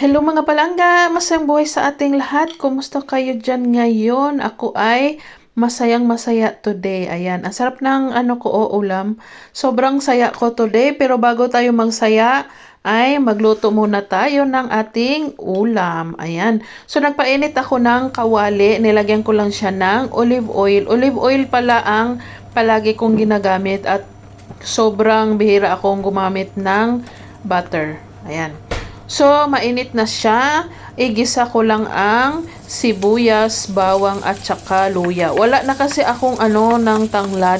Hello mga palangga! Masayang buhay sa ating lahat. Kumusta kayo dyan ngayon? Ako ay masayang masaya today. Ayan, ang sarap ng ano ko o ulam. Sobrang saya ko today. Pero bago tayo magsaya, ay magluto muna tayo ng ating ulam. Ayan. So nagpainit ako ng kawali. Nilagyan ko lang siya ng olive oil. Olive oil pala ang palagi kong ginagamit at sobrang bihira akong gumamit ng butter. Ayan. So, mainit na siya. Igisa ko lang ang sibuyas, bawang at saka luya. Wala na kasi akong ano ng tanglad.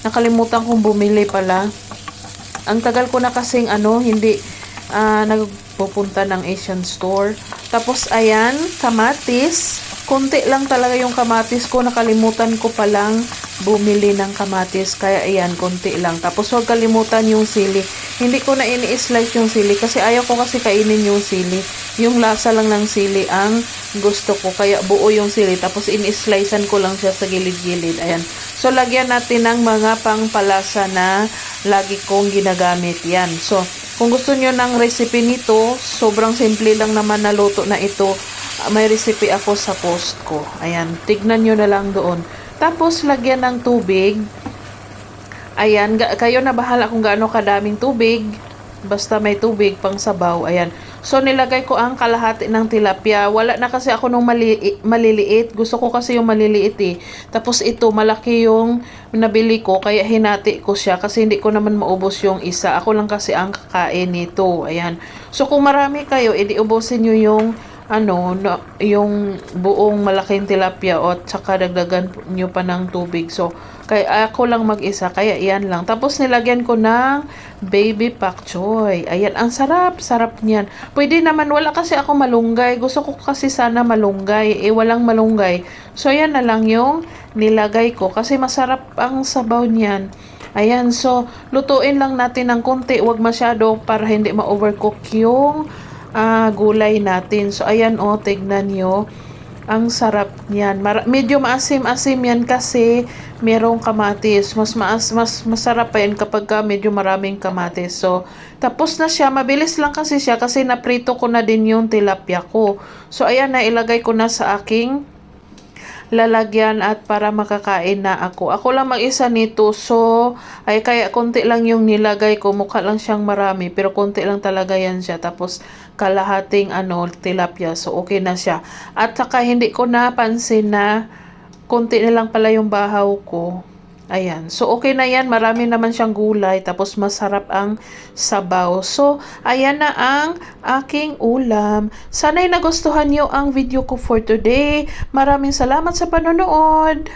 Nakalimutan kong bumili pala. Ang tagal ko na kasing ano, hindi ah, nagpupunta ng Asian store. Tapos ayan, kamatis. Kunti lang talaga yung kamatis ko. Nakalimutan ko palang bumili ng kamatis. Kaya ayan, kunti lang. Tapos huwag kalimutan yung sili. Hindi ko na ini-slice yung sili kasi ayaw ko kasi kainin yung sili. Yung lasa lang ng sili ang gusto ko. Kaya buo yung sili. Tapos ini-slicean ko lang siya sa gilid-gilid. Ayan. So, lagyan natin ng mga pangpalasa na lagi kong ginagamit. Yan. So, kung gusto nyo ng recipe nito, sobrang simple lang naman na luto na ito. May recipe ako sa post ko. Ayan. Tignan nyo na lang doon. Tapos, lagyan ng tubig. Ayan, kayo na bahala kung gaano kadaming tubig. Basta may tubig pang sabaw. Ayan. So, nilagay ko ang kalahati ng tilapia. Wala na kasi ako nung mali- maliliit. Gusto ko kasi yung maliliit eh. Tapos ito, malaki yung nabili ko. Kaya hinati ko siya kasi hindi ko naman maubos yung isa. Ako lang kasi ang kakain nito. Ayan. So, kung marami kayo, edi ubusin nyo yung ano, na, yung buong malaking tilapia o at saka dagdagan nyo pa ng tubig. So, kaya ako lang mag-isa, kaya iyan lang. Tapos nilagyan ko ng baby pak choy. Ayan, ang sarap, sarap niyan. Pwede naman, wala kasi ako malunggay. Gusto ko kasi sana malunggay. Eh, walang malunggay. So, yan na lang yung nilagay ko. Kasi masarap ang sabaw niyan. Ayan, so, lutuin lang natin ng konti. Huwag masyado para hindi ma-overcook yung ah, gulay natin. So, ayan o, oh, tignan nyo. Ang sarap niyan. Mar- medyo maasim-asim yan kasi merong kamatis. Mas, maas, mas masarap pa yan kapag ka medyo maraming kamatis. So, tapos na siya. Mabilis lang kasi siya kasi naprito ko na din yung tilapia ko. So, ayan na, ilagay ko na sa aking lalagyan at para makakain na ako. Ako lang mag-isa nito. So, ay kaya konti lang yung nilagay ko. Mukha lang siyang marami. Pero konti lang talaga yan siya. Tapos, kalahating ano, tilapia. So, okay na siya. At saka, hindi ko napansin na konti na lang pala yung bahaw ko. Ayan. So, okay na yan. Marami naman siyang gulay. Tapos, masarap ang sabaw. So, ayan na ang aking ulam. Sana'y nagustuhan niyo ang video ko for today. Maraming salamat sa panonood.